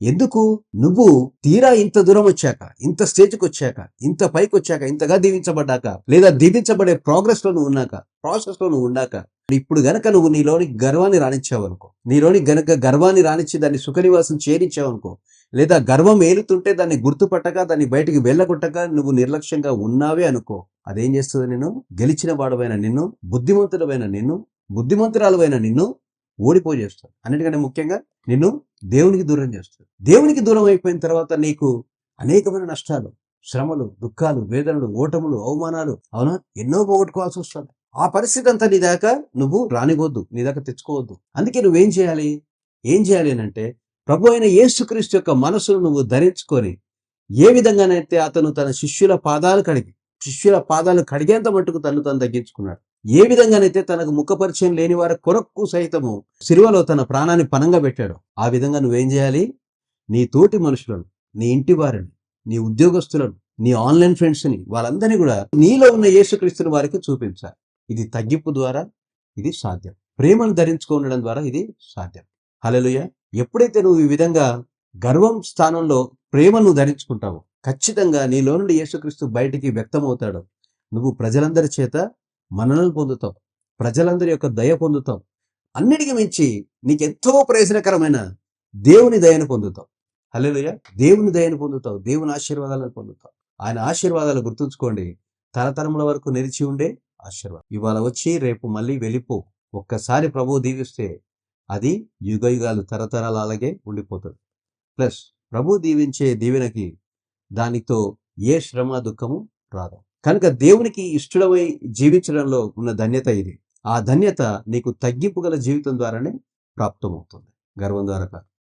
ఎందుకు? నువ్వు తీరా ఇంత దూరం వచ్చాక ఇంత స్టేజ్కి వచ్చాక ఇంత పైకి వచ్చాక ఇంతగా దీవించబడ్డాక లేదా దీవించబడే ప్రోగ్రెస్లో నువ్వు ఉన్నాక ప్రాసెస్లో నువ్వు ఉన్నాక ఇప్పుడు గనక నువ్వు నీలోని గర్వాన్ని రాణించావనుకో నీలోని గనక గర్వాన్ని రాణించి దాన్ని సుఖనివాసం చేరించావనుకో లేదా గర్వం ఏలుతుంటే దాన్ని గుర్తుపట్టక దాన్ని బయటికి వెళ్ళగొట్టక నువ్వు నిర్లక్ష్యంగా ఉన్నావే అనుకో అదేం చేస్తుంది నేను గెలిచిన వాడవైన నిన్ను బుద్ధిమంతుడమైన నిన్ను బుద్ధిమంతురాలువైన నిన్ను ఓడిపోజేస్తాను అన్నిటికంటే ముఖ్యంగా నిన్ను దేవునికి దూరం చేస్తుంది దేవునికి దూరం అయిపోయిన తర్వాత నీకు అనేకమైన నష్టాలు శ్రమలు దుఃఖాలు వేదనలు ఓటములు అవమానాలు అవునా? ఎన్నో పోగొట్టుకోవాల్సి వస్తుంది. ఆ పరిస్థితి అంతా నీ దాకా నువ్వు రానివద్దు నీ దాకా తెచ్చుకోవద్దు. అందుకే నువ్వేం చేయాలి? ఏం చేయాలి అని అంటే ప్రభు అయిన యేసుక్రీస్తు యొక్క మనసును నువ్వు ధరించుకొని ఏ విధంగానైతే అతను తన శిష్యుల పాదాలు కడిగి శిష్యుల పాదాలు కడిగేంత మట్టుకు తను తను తగ్గించుకున్నాడు. ఏ విధంగానైతే తనకు ముఖపరిచయం లేని వారి కొరకు సైతము సిరువలో తన ప్రాణాన్ని పనంగా పెట్టాడు ఆ విధంగా నువ్వేం చేయాలి? నీ తోటి మనుషులను నీ ఇంటి వారిని నీ ఉద్యోగస్తులను నీ ఆన్లైన్ ఫ్రెండ్స్ని వాళ్ళందరినీ కూడా నీలో ఉన్న యేసుక్రీస్తుని వారికి చూపించాలి. ఇది తగ్గింపు ద్వారా ఇది సాధ్యం. ప్రేమను ధరించుకోవడం ద్వారా ఇది సాధ్యం. హలలుయ ఎప్పుడైతే నువ్వు ఈ విధంగా గర్వం స్థానంలో ప్రేమను ధరించుకుంటావో ఖచ్చితంగా నీలో నుండి యేసుక్రీస్తు బయటికి వ్యక్తమవుతాడు నువ్వు ప్రజలందరి చేత మననలు పొందుతాం ప్రజలందరి యొక్క దయ పొందుతాం అన్నిటికి మించి నీకు ఎంతో ప్రయోజనకరమైన దేవుని దయను పొందుతాం హల్లెలూయా. దేవుని దయను పొందుతావు. దేవుని ఆశీర్వాదాలను పొందుతావు. ఆయన ఆశీర్వాదాలు గుర్తుంచుకోండి. తరతరముల వరకు నిలిచి ఉండే ఆశీర్వాదం. ఇవాళ వచ్చి రేపు మళ్ళీ వెళ్ళిపో. ఒక్కసారి ప్రభువు దీవిస్తే అది యుగ యుగాలు తరతరాలు అలాగే ఉండిపోతుంది. ప్లస్ ప్రభు దీవించే దీవెనకి దానితో ఏ శ్రమ దుఃఖము రాదు. కనుక దేవునికి ఇష్టడమై జీవించడంలో ఉన్న ధన్యత ఇది. ఆ ధన్యత నీకు తగ్గింపు గల జీవితం ద్వారానే ప్రాప్తమవుతుంది. గర్వం ద్వారా కాదు.